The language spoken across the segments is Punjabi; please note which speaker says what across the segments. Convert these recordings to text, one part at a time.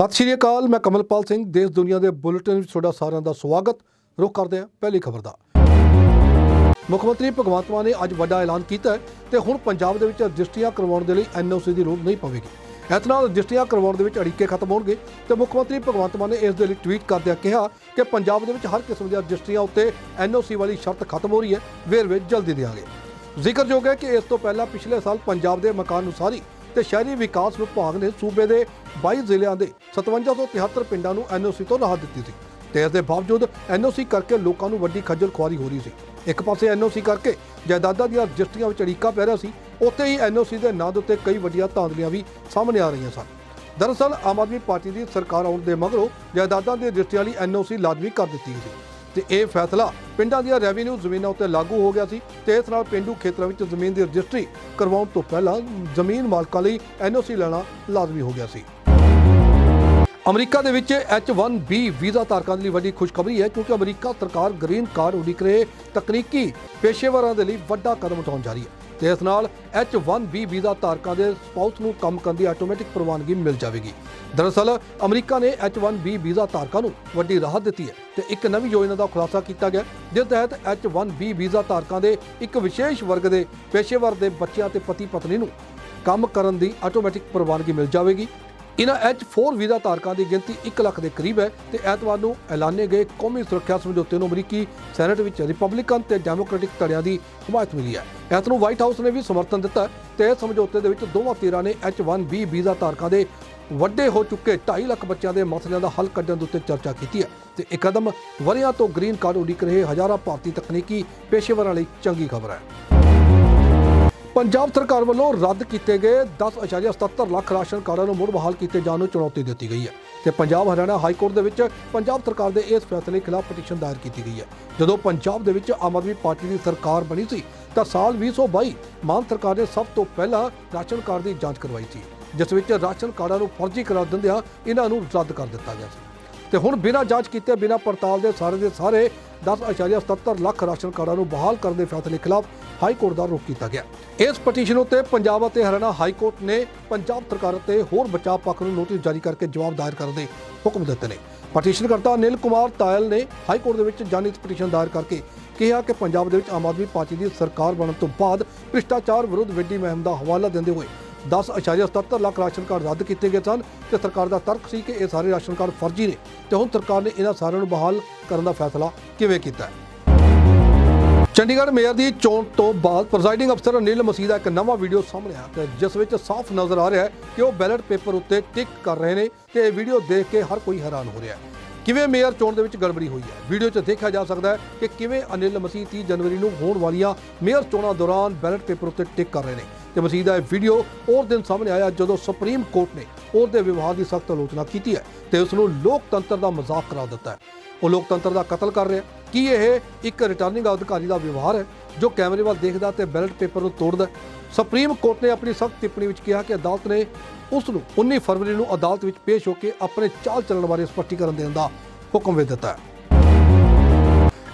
Speaker 1: ਸਤਿ ਸ਼੍ਰੀ ਅਕਾਲ, ਮੈਂ ਕਮਲਪਾਲ ਸਿੰਘ, ਦੇਸ਼ ਦੁਨੀਆ ਦੇ ਬੁਲੇਟਿਨ ਵਿੱਚ ਤੁਹਾਡਾ ਸਾਰਿਆਂ ਦਾ ਸਵਾਗਤ। ਰੁਕ ਕਰਦੇ ਹਾਂ ਪਹਿਲੀ ਖਬਰ ਦਾ। ਮੁੱਖ ਮੰਤਰੀ ਭਗਵੰਤ ਮਾਨ ਨੇ ਅੱਜ ਵੱਡਾ ਐਲਾਨ ਕੀਤਾ ਹੈ ਤੇ ਹੁਣ ਪੰਜਾਬ ਦੇ ਵਿੱਚ ਰਜਿਸਟਰੀਆਂ ਕਰਵਾਉਣ ਦੇ ਲਈ ਐਨਓਸੀ ਦੀ ਲੋੜ ਨਹੀਂ ਪਵੇਗੀ। ਇਸ ਨਾਲ ਰਜਿਸਟਰੀਆਂ ਕਰਵਾਉਣ ਦੇ ਵਿੱਚ ਅੜਿੱਕੇ ਖਤਮ ਹੋਣਗੇ ਤੇ ਮੁੱਖ ਮੰਤਰੀ ਭਗਵੰਤ ਮਾਨ ਨੇ ਇਸ ਦੇ ਲਈ ਟਵੀਟ ਕਰਦਿਆਂ ਕਿਹਾ ਕਿ ਪੰਜਾਬ ਦੇ ਵਿੱਚ ਹਰ ਕਿਸਮ ਦੀਆਂ ਰਜਿਸਟਰੀਆਂ ਉੱਤੇ ਐਨਓਸੀ ਵਾਲੀ ਸ਼ਰਤ ਖਤਮ ਹੋ ਰਹੀ ਹੈ। ਵੇਰਵੇ ਜਲਦੀ ਦੇਵਾਂਗੇ ਜ਼ਿਕਰਯੋਗ ਹੈ ਕਿ ਇਸ ਤੋਂ ਪਹਿਲਾਂ ਪਿਛਲੇ ਸਾਲ ਪੰਜਾਬ ਦੇ ਮਕਾਨ ਉਸਾਰੀ ਤੇ ਸ਼ਹਿਰੀ ਵਿਕਾਸ ਵਿਭਾਗ ਨੇ ਸੂਬੇ ਦੇ 22 ਜ਼ਿਲ੍ਹਿਆਂ ਦੇ 5773 ਪਿੰਡਾਂ ਨੂੰ ਐਨਓਸੀ ਤੋਂ ਰਾਹਤ ਦਿੱਤੀ ਸੀ ਤੇ ਇਸ ਦੇ ਬਾਵਜੂਦ ਐਨਓਸੀ ਕਰਕੇ ਲੋਕਾਂ ਨੂੰ ਵੱਡੀ ਖੱਜਲ ਖੁਆਰੀ ਹੋ ਰਹੀ ਸੀ। ਇੱਕ ਪਾਸੇ ਐਨਓਸੀ ਕਰਕੇ ਜਾਇਦਾਦਾਂ ਦੀਆਂ ਰਜਿਸਟਰੀਆਂ ਵਿੱਚ ਅੜੀਕਾ ਪੈ ਰਿਹਾ ਸੀ, ਉੱਥੇ ਹੀ ਐਨਓਸੀ ਦੇ ਨਾਂ ਦੇ ਉੱਤੇ ਕਈ ਵੱਡੀਆਂ ਧਾਂਦਲੀਆਂ ਵੀ ਸਾਹਮਣੇ ਆ ਰਹੀਆਂ ਸਨ। ਦਰਅਸਲ, ਆਮ ਆਦਮੀ ਪਾਰਟੀ ਦੀ ਸਰਕਾਰ ਆਉਣ ਦੇ ਮਗਰੋਂ ਜਾਇਦਾਦਾਂ ਦੀ ਰਜਿਸਟਰੀਆਂ ਲਈ ਐਨਓਸੀ ਲਾਜ਼ਮੀ ਕਰ ਦਿੱਤੀ ਗਈ ਸੀ। ਤੇ ਇਹ ਫੈਸਲਾ ਪਿੰਡਾਂ ਦੀਆਂ ਰੈਵਨਿਊ ਜ਼ਮੀਨਾਂ ਉੱਤੇ ਲਾਗੂ ਹੋ ਗਿਆ ਸੀ। ਤੇ ਇਸ ਨਾਲ ਪਿੰਡੂ ਖੇਤਰਾਂ ਵਿੱਚ ਜ਼ਮੀਨ ਦੀ ਰਜਿਸਟਰੀ ਕਰਵਾਉਣ ਤੋਂ ਪਹਿਲਾਂ ਜ਼ਮੀਨ ਮਾਲਕਾਂ ਲਈ ਐਨਓਸੀ ਲੈਣਾ ਲਾਜ਼ਮੀ ਹੋ ਗਿਆ ਸੀ। ਅਮਰੀਕਾ ਦੇ ਵਿੱਚ H1B ਵੀਜ਼ਾ ਧਾਰਕਾਂ ਦੇ ਲਈ ਵੱਡੀ ਖੁਸ਼ਖਬਰੀ ਹੈ ਕਿਉਂਕਿ ਅਮਰੀਕਾ ਸਰਕਾਰ ਗ੍ਰੀਨ ਕਾਰਡ ਉਡੀਕ ਰਹੇ ਤਕਨੀਕੀ ਪੇਸ਼ੇਵਰਾਂ ਦੇ ਲਈ ਵੱਡਾ ਕਦਮ ਉਠਾਉਣ ਜਾ ਰਹੀ ਹੈ। ਤੇ ਇਸ ਨਾਲ H1B ਵੀਜ਼ਾ ਧਾਰਕਾਂ ਦੇ ਸਪਾਊਸ ਨੂੰ ਕੰਮ ਕਰਨ ਦੀ ਆਟੋਮੈਟਿਕ ਪ੍ਰਵਾਨਗੀ ਮਿਲ ਜਾਵੇਗੀ। ਦਰਅਸਲ, ਅਮਰੀਕਾ ਨੇ H1B ਵੀਜ਼ਾ ਧਾਰਕਾਂ ਨੂੰ ਵੱਡੀ ਰਾਹਤ ਦਿੱਤੀ ਹੈ ਤੇ ਇੱਕ ਨਵੀਂ ਯੋਜਨਾ ਦਾ ਖੁਲਾਸਾ ਕੀਤਾ ਗਿਆ, ਜਿਸ ਤਹਿਤ H1B ਵੀਜ਼ਾ ਧਾਰਕਾਂ ਦੇ ਇੱਕ ਵਿਸ਼ੇਸ਼ ਵਰਗ ਦੇ ਪੇਸ਼ੇਵਰ ਦੇ ਬੱਚਿਆਂ ਤੇ ਪਤੀ ਪਤਨੀ ਨੂੰ ਕੰਮ ਕਰਨ ਦੀ ਆਟੋਮੈਟਿਕ ਪ੍ਰਵਾਨਗੀ ਮਿਲ ਜਾਵੇਗੀ। ਇਨ੍ਹਾਂ H4 ਵੀਜ਼ਾ ਧਾਰਕਾਂ ਦੀ ਗਿਣਤੀ 1 ਲੱਖ ਦੇ ਕਰੀਬ ਹੈ ਤੇ ਐਤਵਾਰ ਨੂੰ ਐਲਾਨੇ ਗਏ ਕੌਮੀ ਸੁਰੱਖਿਆ ਸਮਝੌਤੇ ਨੂੰ ਅਮਰੀਕੀ ਸੈਨੇਟ ਵਿੱਚ ਰਿਪਬਲਿਕਨ ਤੇ ਡੈਮੋਕ੍ਰੈਟਿਕ ਧੜਿਆਂ ਦੀ ਹਮਾਇਤ ਮਿਲੀ ਹੈ। ਇਸ ਨੂੰ ਵਾਈਟ ਹਾਊਸ ਨੇ ਵੀ ਸਮਰਥਨ ਦਿੱਤਾ ਹੈ ਤੇ ਇਸ ਸਮਝੌਤੇ ਦੇ ਵਿੱਚ ਦੋਵਾਂ ਧਿਰਾਂ ਨੇ H1B ਵੀਜ਼ਾ ਧਾਰਕਾਂ ਦੇ ਵੱਡੇ ਹੋ ਚੁੱਕੇ 2.5 ਲੱਖ ਬੱਚਿਆਂ ਦੇ ਮਸਲਿਆਂ ਦਾ ਹੱਲ ਕੱਢਣ ਦੇ ਉੱਤੇ ਚਰਚਾ ਕੀਤੀ ਹੈ ਤੇ ਇਹ ਕਦਮ ਵਰਿਆਂ ਤੋਂ ਗ੍ਰੀਨ ਕਾਰਡ ਉਡੀਕ ਰਹੇ ਹਜ਼ਾਰਾਂ ਭਾਰਤੀ ਤਕਨੀਕੀ ਪੇਸ਼ੇਵਰਾਂ ਲਈ ਚੰਗੀ ਖਬਰ ਹੈ। ਪੰਜਾਬ ਸਰਕਾਰ ਵੱਲੋਂ ਰੱਦ ਕੀਤੇ ਗਏ 10.77 ਲੱਖ ਰਾਸ਼ਨ ਕਾਰਡਾਂ ਨੂੰ ਮੁੜ ਬਹਾਲ ਕੀਤੇ ਜਾਣ ਨੂੰ ਚੁਣੌਤੀ ਦਿੱਤੀ ਗਈ ਹੈ ਤੇ ਪੰਜਾਬ, ਹਰਿਆਣਾ ਹਾਈ ਕੋਰਟ ਦੇ ਵਿੱਚ ਪੰਜਾਬ ਸਰਕਾਰ ਦੇ ਇਸ ਫੈਸਲੇ ਖਿਲਾਫ ਪਟੀਸ਼ਨ ਦਾਇਰ ਕੀਤੀ ਗਈ ਹੈ। ਜਦੋਂ ਪੰਜਾਬ ਦੇ ਵਿੱਚ ਆਮ ਆਦਮੀ ਪਾਰਟੀ ਦੀ ਸਰਕਾਰ ਬਣੀ ਸੀ, ਤਾਂ ਸਾਲ 2022 ਮਾਨ ਸਰਕਾਰ ਨੇ ਸਭ ਤੋਂ ਪਹਿਲਾਂ ਰਾਸ਼ਨ ਕਾਰਡ ਦੀ ਜਾਂਚ ਕਰਵਾਈ ਸੀ, ਜਿਸ ਵਿੱਚ ਰਾਸ਼ਨ ਕਾਰਡਾਂ ਨੂੰ ਫਰਜ਼ੀ ਕਰਾਰ ਦਿੰਦਿਆਂ ਇਹਨਾਂ ਨੂੰ ਰੱਦ ਕਰ ਦਿੱਤਾ ਗਿਆ ਸੀ। ਤੇ ਹੁਣ ਬਿਨਾਂ ਜਾਂਚ ਕੀਤੇ, ਬਿਨਾਂ ਪੜਤਾਲ ਦੇ ਸਾਰੇ ਦੇ ਸਾਰੇ 10.77 ਲੱਖ ਰਾਸ਼ਨ ਕਾਰਡਾਂ ਨੂੰ ਬਹਾਲ ਕਰਨ ਦੇ ਫੈਸਲੇ ਖਿਲਾਫ ਹਾਈ ਕੋਰਟ ਦਾ ਰੁਖ ਕੀਤਾ ਗਿਆ। ਇਸ ਪਟੀਸ਼ਨ ਉੱਤੇ ਪੰਜਾਬ ਅਤੇ ਹਰਿਆਣਾ ਹਾਈ ਕੋਰਟ ਨੇ ਪੰਜਾਬ ਸਰਕਾਰ ਅਤੇ ਹੋਰ ਬਚਾਅ ਪੱਖ ਨੂੰ ਨੋਟਿਸ ਜਾਰੀ ਕਰਕੇ ਜਵਾਬ ਦਾਇਰ ਕਰਨ ਦੇ ਹੁਕਮ ਦਿੱਤੇ ਨੇ। ਪਟੀਸ਼ਨਕਰਤਾ ਅਨਿਲ ਕੁਮਾਰ ਤਾਇਲ ਨੇ ਹਾਈ ਕੋਰਟ ਦੇ ਵਿੱਚ ਜਨਹਿਤ ਪਟੀਸ਼ਨ ਦਾਇਰ ਕਰਕੇ ਕਿਹਾ ਕਿ ਪੰਜਾਬ ਦੇ ਵਿੱਚ ਆਮ ਆਦਮੀ ਪਾਰਟੀ ਦੀ ਸਰਕਾਰ ਬਣਨ ਤੋਂ ਬਾਅਦ ਭ੍ਰਿਸ਼ਟਾਚਾਰ ਵਿਰੁੱਧ ਵੱਡੀ ਮੁਹਿੰਮ ਦਾ ਹਵਾਲਾ ਦਿੰਦੇ ਹੋਏ 10.77 ਲੱਖ ਰਾਸ਼ਨ ਕਾਰਡ ਰੱਦ ਕੀਤੇ ਗਏ ਸਨ ਤੇ ਸਰਕਾਰ ਦਾ ਤਰਕ ਸੀ ਕਿ ਇਹ ਸਾਰੇ ਰਾਸ਼ਨ ਕਾਰਡ ਫਰਜ਼ੀ ਨੇ ਤੇ ਹੁਣ ਸਰਕਾਰ ਨੇ ਇਹਨਾਂ ਸਾਰਿਆਂ ਨੂੰ ਬਹਾਲ ਕਰਨ ਦਾ ਫੈਸਲਾ ਕਿਵੇਂ ਕੀਤਾ ਹੈ? ਚੰਡੀਗੜ੍ਹ ਮੇਅਰ ਦੀ ਚੋਣ ਤੋਂ ਬਾਅਦ ਪ੍ਰੈਜ਼ਾਈਡਿੰਗ ਅਫਸਰ ਅਨਿਲ ਮਸੀਹ ਦਾ ਇੱਕ ਨਵਾਂ ਵੀਡੀਓ ਸਾਹਮਣੇ ਆਇਆ ਤੇ ਜਿਸ ਵਿੱਚ ਸਾਫ਼ ਨਜ਼ਰ ਆ ਰਿਹਾ ਹੈ ਕਿ ਉਹ ਬੈਲਟ ਪੇਪਰ ਉੱਤੇ ਟਿਕ ਕਰ ਰਹੇ ਨੇ ਤੇ ਇਹ ਵੀਡੀਓ ਦੇਖ ਕੇ ਹਰ ਕੋਈ ਹੈਰਾਨ ਹੋ ਰਿਹਾ ਹੈ। ਕਿਵੇਂ ਮੇਅਰ ਚੋਣ ਦੇ ਵਿੱਚ ਗੜਬੜੀ ਹੋਈ ਹੈ? ਵੀਡੀਓ 'ਚ ਦੇਖਿਆ ਜਾ ਸਕਦਾ ਹੈ ਕਿ ਕਿਵੇਂ ਅਨਿਲ ਮਸੀਹ 30 ਜਨਵਰੀ ਨੂੰ ਹੋਣ ਵਾਲੀਆਂ ਮੇਅਰ ਚੋਣਾਂ ਦੌਰਾਨ ਬੈਲਟ ਪੇਪਰ ਉੱਤੇ ਟਿਕ ਕਰ ਰਹੇ ਨੇ। ਤੇ ਮਸੀਹ ਦਾ ਇਹ ਵੀਡੀਓ ਉਸ ਦਿਨ ਸਾਹਮਣੇ ਆਇਆ ਜਦੋਂ ਸੁਪਰੀਮ ਕੋਰਟ ਨੇ ਉਹਦੇ ਵਿਵਹਾਰ ਦੀ ਸਖਤ ਆਲੋਚਨਾ ਕੀਤੀ ਹੈ ਤੇ ਉਸ ਨੂੰ ਲੋਕਤੰਤਰ ਦਾ ਮਜ਼ਾਕ ਕਰਾ ਦਿੱਤਾ ਹੈ। ਉਹ ਲੋਕਤੰਤਰ ਦਾ ਕਤਲ ਕਰ ਰਿਹਾ ਕੀ ਇਹ ਇੱਕ ਰਿਟਰਨਿੰਗ ਅਧਿਕਾਰੀ ਦਾ ਵਿਵਹਾਰ ਹੈ ਜੋ ਕੈਮਰੇ ਵੱਲ ਦੇਖਦਾ ਤੇ ਬੈਲਟ ਪੇਪਰ ਨੂੰ ਤੋੜਦਾ ਸੁਪਰੀਮ ਕੋਰਟ ਨੇ ਆਪਣੀ ਸਖਤ ਟਿੱਪਣੀ ਵਿੱਚ ਕਿਹਾ ਕਿ ਅਦਾਲਤ ਨੇ ਉਸ ਨੂੰ 19 ਫਰਵਰੀ ਨੂੰ ਅਦਾਲਤ ਵਿੱਚ ਪੇਸ਼ ਹੋ ਕੇ ਆਪਣੇ ਚਾਲ ਚੱਲਣ ਬਾਰੇ ਸਪਸ਼ਟੀਕਰਨ ਦੇਣ ਦਾ ਹੁਕਮ ਵੀ ਦਿੱਤਾ ਹੈ।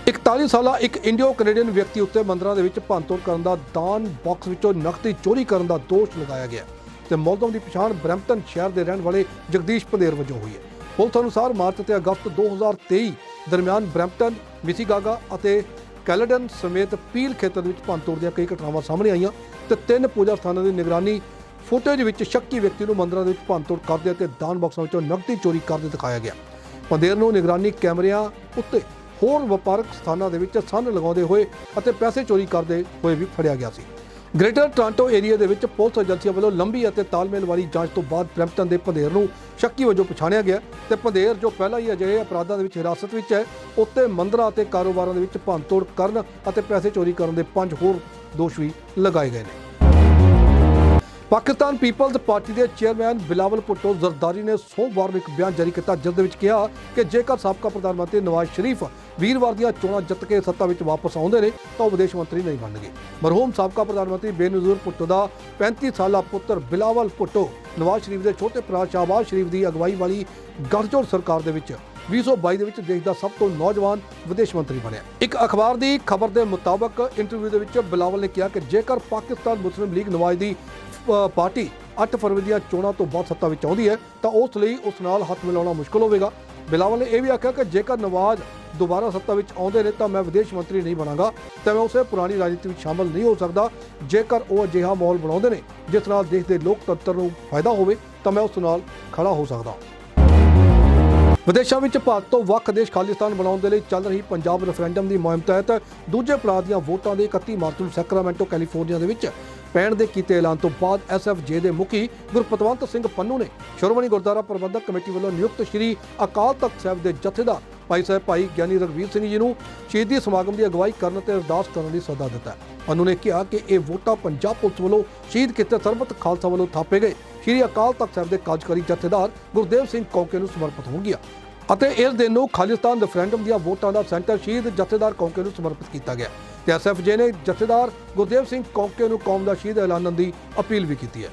Speaker 1: 41 ਸਾਲਾ ਇੱਕ ਇੰਡੀਓ ਕੈਨੇਡੀਅਨ ਵਿਅਕਤੀ ਉੱਤੇ ਮੰਦਰਾਂ ਦੇ ਵਿੱਚ ਭੰਨਤੋੜ ਕਰਨ ਦਾ ਦਾਨ ਬਾਕਸ ਵਿੱਚੋਂ ਨਕਦੀ ਚੋਰੀ ਕਰਨ ਦਾ ਦੋਸ਼ ਲਗਾਇਆ ਗਿਆ ਤੇ ਮੌਲਦਮ ਦੀ ਪਛਾਣ ਬਰੈਂਪਟਨ ਸ਼ਹਿਰ ਦੇ ਰਹਿਣ ਵਾਲੇ ਜਗਦੀਸ਼ ਪੰਦੇਰ ਵਜੋਂ ਹੋਈ ਹੈ। ਪੁਲਿਸ ਅਨੁਸਾਰ ਮਾਰਚ ਅਤੇ ਅਗਸਤ 2023 ਦਰਮਿਆਨ ਬਰੈਂਪਟਨ, ਮਿਸੀਗਾਗਾ ਅਤੇ ਕੈਲਡਨ ਸਮੇਤ ਪੀਲ ਖੇਤਰ ਵਿੱਚ ਭੰਨਤੋੜ ਦੀਆਂ ਕਈ ਘਟਨਾਵਾਂ ਸਾਹਮਣੇ ਆਈਆਂ ਤੇ ਤਿੰਨ ਪੂਜਾ ਸਥਾਨਾਂ ਦੀ ਨਿਗਰਾਨੀ ਫੁਟੇਜ ਵਿੱਚ ਸ਼ੱਕੀ ਵਿਅਕਤੀ ਨੂੰ ਮੰਦਰਾਂ ਦੇ ਵਿੱਚ ਭੰਨਤੋੜ ਕਰਦੇ ਅਤੇ ਦਾਨ ਬਾਕਸਾਂ ਵਿੱਚੋਂ ਨਕਦੀ ਚੋਰੀ ਕਰਦੇ ਦਿਖਾਇਆ ਗਿਆ। ਪੰਦੇਰ ਨੂੰ ਨਿਗਰਾਨੀ ਕੈਮਰਿਆਂ ਉੱਤੇ ਹੋਰ ਵਪਾਰਕ ਸਥਾਨਾਂ ਦੇ ਵਿੱਚ ਸੰਨ ਲਗਾਉਂਦੇ ਹੋਏ ਅਤੇ ਪੈਸੇ ਚੋਰੀ ਕਰਦੇ ਹੋਏ ਵੀ ਫੜਿਆ ਗਿਆ ਸੀ। ਗ੍ਰੇਟਰ ਟੋਰਾਂਟੋ ਏਰੀਆ ਦੇ ਵਿੱਚ ਪੁਲਿਸ ਏਜੰਸੀਆਂ ਵੱਲੋਂ ਲੰਬੀ ਅਤੇ ਤਾਲਮੇਲ ਵਾਲੀ ਜਾਂਚ ਤੋਂ ਬਾਅਦ ਬ੍ਰੈਂਪਟਨ ਦੇ ਪੰਧੇਰ ਨੂੰ ਸ਼ੱਕੀ ਵਜੋਂ ਪਛਾਣਿਆ ਗਿਆ ਤੇ ਪੰਦੇਰ ਜੋ ਪਹਿਲਾਂ ਹੀ ਅਜਿਹੇ ਅਪਰਾਧਾਂ ਦੇ ਵਿੱਚ ਹਿਰਾਸਤ ਵਿੱਚ ਹੈ, ਉੱਤੇ ਮੰਦਰਾਂ ਅਤੇ ਕਾਰੋਬਾਰਾਂ ਦੇ ਵਿੱਚ ਭੰਨਤੋੜ ਕਰਨ ਅਤੇ ਪੈਸੇ ਚੋਰੀ ਕਰਨ ਦੇ ਪੰਜ ਹੋਰ ਦੋਸ਼ ਵੀ ਲਗਾਏ ਗਏ ਨੇ। ਪਾਕਿਸਤਾਨ ਪੀਪਲਜ਼ ਪਾਰਟੀ ਦੇ ਚੇਅਰਮੈਨ ਬਿਲਾਵਲ ਭੁੱਟੋ ਜ਼ਰਦਾਰੀ ਨੇ ਸੋਮਵਾਰ ਨੂੰ ਇੱਕ ਬਿਆਨ ਜਾਰੀ ਕੀਤਾ, ਜਿਸ ਦੇ ਵਿੱਚ ਕਿਹਾ ਕਿ ਜੇਕਰ ਸਾਬਕਾ ਪ੍ਰਧਾਨ ਮੰਤਰੀ ਨਵਾਜ਼ ਸ਼ਰੀਫ ਵੀਰਵਾਰ ਦੀਆਂ ਚੋਣਾਂ ਜਿੱਤ ਕੇ ਸੱਤਾ ਵਿੱਚ ਵਾਪਸ ਆਉਂਦੇ ਨੇ, ਤਾਂ ਉਹ ਵਿਦੇਸ਼ ਮੰਤਰੀ ਨਹੀਂ ਬਣਨਗੇ। ਮਰਹੂਮ ਸਾਬਕਾ ਪ੍ਰਧਾਨ ਮੰਤਰੀ ਬੇਨਜ਼ੀਰ ਭੁੱਟੋ ਦਾ 35 ਸਾਲਾ ਪੁੱਤਰ ਬਿਲਾਵਲ ਭੁੱਟੋ ਨਵਾਜ਼ ਸ਼ਰੀਫ ਦੇ ਛੋਟੇ ਭਰਾ ਸ਼ਾਹਬਾਜ਼ ਸ਼ਰੀਫ ਦੀ ਅਗਵਾਈ ਵਾਲੀ ਗੱਠਜੋੜ ਸਰਕਾਰ ਦੇ ਵਿੱਚ 2022 ਦੇ ਵਿੱਚ ਦੇਸ਼ ਦਾ ਸਭ ਤੋਂ ਨੌਜਵਾਨ ਵਿਦੇਸ਼ ਮੰਤਰੀ ਬਣਿਆ। ਇੱਕ ਅਖਬਾਰ ਦੀ ਖਬਰ ਦੇ ਮੁਤਾਬਕ ਇੰਟਰਵਿਊ ਦੇ ਵਿੱਚ ਬਿਲਾਵਲ ਨੇ ਕਿਹਾ ਕਿ ਜੇਕਰ ਪਾਕਿਸਤਾਨ ਮੁਸਲਿਮ ਲੀਗ ਨਵਾਜ਼ ਦੀ ਪਾਰਟੀ 8 ਫਰਵਰੀ ਦੀਆਂ ਚੋਣਾਂ ਤੋਂ ਬਾਅਦ ਸੱਤਾ ਵਿੱਚ ਆਉਂਦੀ ਹੈ, ਤਾਂ ਉਸ ਲਈ ਉਸ ਨਾਲ ਹੱਥ ਮਿਲਾਉਣਾ ਮੁਸ਼ਕਲ ਹੋਵੇਗਾ। ਬਿਲਾਵਲ ਨੇ ਇਹ ਵੀ ਆਖਿਆ ਕਿ ਜੇਕਰ ਨਵਾਜ਼ ਦੁਬਾਰਾ ਸੱਤਾ ਵਿੱਚ ਆਉਂਦੇ ਨੇ, ਤਾਂ ਮੈਂ ਵਿਦੇਸ਼ ਮੰਤਰੀ ਨਹੀਂ ਬਣਾਂਗਾ, ਤੇ ਮੈਂ ਉਸੇ ਪੁਰਾਣੀ ਰਾਜਨੀਤੀ ਵਿੱਚ ਸ਼ਾਮਲ ਨਹੀਂ ਹੋ ਸਕਦਾ। ਜੇਕਰ ਉਹ ਅਜਿਹਾ ਮਾਹੌਲ ਬਣਾਉਂਦੇ ਨੇ, ਜਿਸ ਨਾਲ ਦੇਸ਼ ਦੇ ਲੋਕਤੰਤਰ ਨੂੰ ਫਾਇਦਾ ਹੋਵੇ, ਤਾਂ ਮੈਂ ਉਸ ਨਾਲ ਖੜਾ ਹੋ ਸਕਦਾ। ਵਿਦੇਸ਼ਾਂ ਵਿੱਚ ਭਾਰਤ ਤੋਂ ਵੱਖ ਦੇਸ਼ ਖਾਲਿਸਤਾਨ ਬਣਾਉਣ ਦੇ ਲਈ ਚੱਲ ਰਹੀ ਪੰਜਾਬ ਰੈਫਰੈਂਡਮ ਦੀ ਮੁਹਿੰਮ ਤਹਿਤ ਦੂਜੇ ਪੜਾਅ ਦੀਆਂ ਵੋਟਾਂ ਦੇ 31 ਮਾਰਚ ਨੂੰ ਸੈਕਰਾਮੈਂਟੋ, ਕੈਲੀਫੋਰਨੀਆ ਦੇ ਵਿੱਚ ਪੈਣ ਦੇ ਕੀਤੇ ਐਲਾਨ ਤੋਂ ਬਾਅਦ ਐਸਐਫਜੇ ਦੇ ਮੁਖੀ ਗੁਰਪਤਵੰਤ ਸਿੰਘ ਪੰਨੂ ਨੇ ਸ਼੍ਰੋਮਣੀ ਗੁਰਦੁਆਰਾ ਪ੍ਰਬੰਧਕ ਕਮੇਟੀ ਵੱਲੋਂ ਨਿਯੁਕਤ ਸ੍ਰੀ ਅਕਾਲ ਤਖਤ ਸਾਹਿਬ ਦੇ ਜਥੇਦਾਰ ਭਾਈ ਸਾਹਿਬ ਭਾਈ ਗਿਆਨੀ ਰਗਵੀਰ ਸਿੰਘ ਜੀ ਨੂੰ ਸ਼ਹੀਦੀ ਸਮਾਗਮ ਦੀ ਅਗਵਾਈ ਕਰਨ ਤੇ ਅਰਦਾਸ ਕਰਨ ਲਈ ਸੱਦਾ ਦਿੱਤਾ। ਪੰਨੂ ਨੇ ਕਿਹਾ ਕਿ ਇਹ ਵੋਟਾਂ ਪੰਜਾਬ ਪੁਲਿਸ ਵੱਲੋਂ ਸ਼ਹੀਦ ਕੀਤੇ ਸਰਬੱਤ ਖਾਲਸਾ ਵੱਲੋਂ ਥਾਪੇ ਗਏ। ਸ਼੍ਰੀ ਅਕਾਲ ਤਖਤ ਸਾਹਿਬ ਦੇ ਕਾਰਜਕਾਰੀ ਜਥੇਦਾਰ ਗੁਰਦੇਵ ਸਿੰਘ ਕੌਕੇ ਨੂੰ ਸਮਰਪਿਤ ਹੋਣਗੀਆਂ। ਅਤੇ ਇਸ ਦਿਨ ਨੂੰ ਖਾਲਿਸਤਾਨ ਰੈਫਰੈਂਡਮ ਦੀਆਂ ਵੋਟਾਂ ਦਾ ਸੈਂਟਰ ਸ਼ਹੀਦ ਜਥੇਦਾਰ ਕੌਂਕੇ ਨੂੰ ਸਮਰਪਿਤ ਕੀਤਾ ਗਿਆ ਤੇ ਐਸਐਫਜੇ ਨੇ ਜਥੇਦਾਰ ਗੁਰਦੇਵ ਸਿੰਘ ਕੌਂਕੇ ਨੂੰ ਕੌਮ ਦਾ ਸ਼ਹੀਦ ਐਲਾਨਣ ਦੀ ਅਪੀਲ ਵੀ ਕੀਤੀ ਹੈ।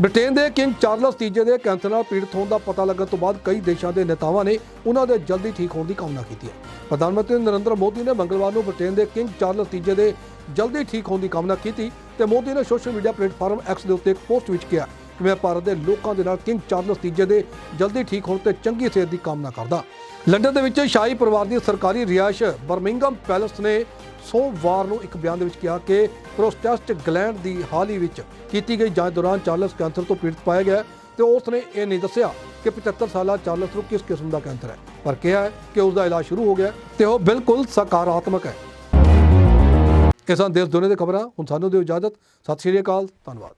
Speaker 1: ਬ੍ਰਿਟੇਨ ਦੇ ਕਿੰਗ ਚਾਰਲਸ ਤੀਜੇ ਦੇ ਕੈਂਸਰ ਨਾਲ ਪੀੜਤ ਹੋਣ ਦਾ ਪਤਾ ਲੱਗਣ ਤੋਂ ਬਾਅਦ ਕਈ ਦੇਸ਼ਾਂ ਦੇ ਨੇਤਾਵਾਂ ਨੇ ਉਹਨਾਂ ਦੇ ਜਲਦੀ ਠੀਕ ਹੋਣ ਦੀ ਕਾਮਨਾ ਕੀਤੀ ਹੈ। ਪ੍ਰਧਾਨ ਮੰਤਰੀ ਨਰਿੰਦਰ ਮੋਦੀ ਨੇ ਮੰਗਲਵਾਰ ਨੂੰ ਬ੍ਰਿਟੇਨ ਦੇ ਕਿੰਗ ਚਾਰਲਸ ਤੀਜੇ ਦੇ ਜਲਦੀ ਠੀਕ ਹੋਣ ਦੀ ਕਾਮਨਾ ਕੀਤੀ ਤੇ ਮੋਦੀ ਨੇ ਸੋਸ਼ਲ ਮੀਡੀਆ ਪਲੇਟਫਾਰਮ ਐਕਸ ਦੇ ਉੱਤੇ ਇੱਕ ਪੋਸਟ ਵਿੱਚ ਕਿਹਾ ਕਿ ਮੈਂ ਭਾਰਤ ਦੇ ਲੋਕਾਂ ਦੇ ਨਾਲ ਕਿੰਗ ਚਾਰਲਸ ਤੀਜੇ ਦੇ ਜਲਦੀ ਠੀਕ ਹੋਣ ਤੇ ਚੰਗੀ ਸਿਹਤ ਦੀ ਕਾਮਨਾ ਕਰਦਾ। ਲੰਡਨ ਦੇ ਵਿੱਚ ਸ਼ਾਹੀ ਪਰਿਵਾਰ ਦੀ ਸਰਕਾਰੀ ਰਿਹਾਇਸ਼ ਬਰਮਿੰਗਮ ਪੈਲਸ ਨੇ ਸੋਮਵਾਰ ਨੂੰ ਇੱਕ ਬਿਆਨ ਦੇ ਵਿੱਚ ਕਿਹਾ ਕਿ ਪ੍ਰੋਸਟੈਸਟ ਗਲੈਂਡ ਦੀ ਹਾਲ ਹੀ ਵਿੱਚ ਕੀਤੀ ਗਈ ਜਾਂਚ ਦੌਰਾਨ ਚਾਰਲਸ ਕੈਂਸਰ ਤੋਂ ਪੀੜਤ ਪਾਇਆ ਗਿਆ ਤੇ ਉਸ ਨੇ ਇਹ ਨਹੀਂ ਦੱਸਿਆ ਕਿ 75 ਸਾਲਾ ਚਾਰਲਸ ਨੂੰ ਕਿਸ ਕਿਸਮ ਦਾ ਕੈਂਸਰ ਹੈ। ਪਰ ਕਿਹਾ ਹੈ ਕਿ ਉਸ ਦਾ ਇਲਾਜ ਸ਼ੁਰੂ ਹੋ ਗਿਆ ਤੇ ਉਹ ਬਿਲਕੁਲ ਸਕਾਰਾਤਮਕ ਹੈ। ਕਿਸਾਨ ਦੇਸ਼ ਦੁਨੀਆ ਦੇ ਖਬਰਾਂ, ਹੁਣ ਸਾਨੂੰ ਦਿਓ ਇਜਾਜ਼ਤ। ਸਤਿ ਸ਼੍ਰੀ ਅਕਾਲ, ਧੰਨਵਾਦ।